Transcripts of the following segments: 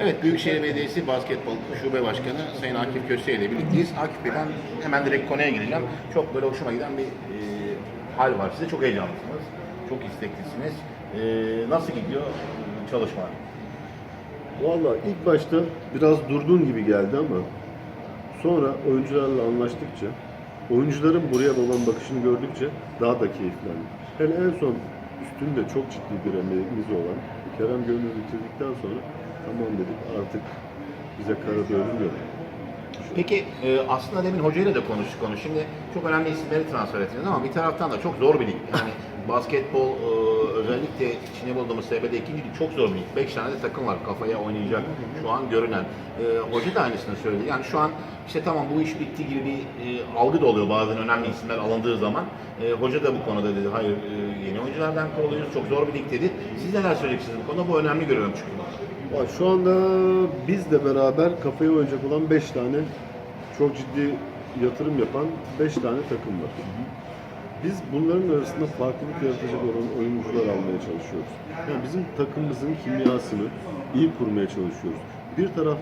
Evet, Büyükşehir Belediyesi Basketbol Şube Başkanı Sayın Akif Köse ile birlikteyiz. Akif Bey ben hemen direkt konuya gireceğim. Çok böyle hoşuma giden bir e, hal var. Siz de çok heyecanlısınız. Çok isteklisiniz. E, nasıl gidiyor çalışma? Valla ilk başta biraz durgun gibi geldi ama sonra oyuncularla anlaştıkça, oyuncuların buraya olan bakışını gördükçe daha da keyiflendim. Hele en son üstünde çok ciddi bir emeğimiz olan Kerem Gönül bitirdikten sonra tamam dedik artık bize kara dövüm yok. Peki e, aslında demin hocayla da konuştuk konu. Şimdi çok önemli isimleri transfer ettiniz ama bir taraftan da çok zor bir lig. Yani basketbol e, özellikle içine bulduğumuz SB'de ikinci lig çok zor bir lig. Beş tane de takım var kafaya oynayacak şu an görünen. E, hoca da aynısını söyledi. Yani şu an işte tamam bu iş bitti gibi bir e, algı da oluyor bazen önemli isimler alındığı zaman. E, hoca da bu konuda dedi hayır e, yeni oyunculardan kuruluyoruz çok zor bir lig dedi. Siz neler söyleyeceksiniz bu konuda? Bu önemli görüyorum çünkü. Şu anda bizle beraber kafaya oynayacak olan 5 tane çok ciddi yatırım yapan 5 tane takım var. Biz bunların arasında farklılık yaratacak olan oyuncular almaya çalışıyoruz. Yani bizim takımımızın kimyasını iyi kurmaya çalışıyoruz. Bir taraf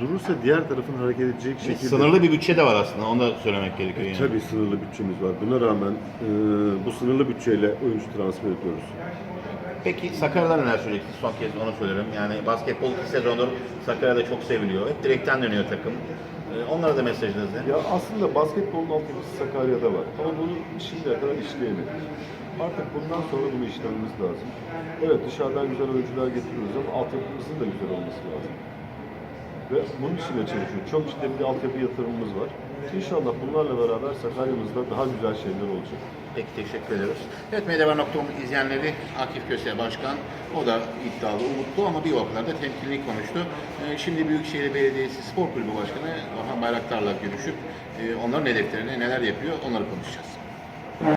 durursa diğer tarafın hareket edecek şekilde... Sınırlı bir bütçe de var aslında. Onu da söylemek gerekiyor. Yani. Tabii sınırlı bütçemiz var. Buna rağmen e, bu sınırlı bütçeyle oyuncu transfer ediyoruz. Peki Sakarya'dan neler söyleyeceksiniz? Son kez onu söylerim. Yani basketbol iki sezondur Sakarya'da çok seviliyor. Hep direkten dönüyor takım. Ee, onlara da mesajınız ne? Ya aslında basketbolun altyapısı Sakarya'da var. Ama bunu şimdiye kadar işleyemedik. Artık bundan sonra bunu işlememiz lazım. Evet dışarıdan güzel oyuncular getiriyoruz ama altyapımızın da güzel olması lazım. Ve bunun için de çalışıyoruz. Çok ciddi bir altyapı yatırımımız var. İnşallah bunlarla beraber Sakarya'mızda daha güzel şeyler olacak. Peki teşekkür ediyoruz. Evet Medyabar.com izleyenleri Akif Köse Başkan. O da iddialı, umutlu ama bir o kadar da temkinli konuştu. Ee, şimdi Büyükşehir Belediyesi Spor Kulübü Başkanı Orhan Bayraktar'la görüşüp e, onların hedeflerini neler yapıyor onları konuşacağız.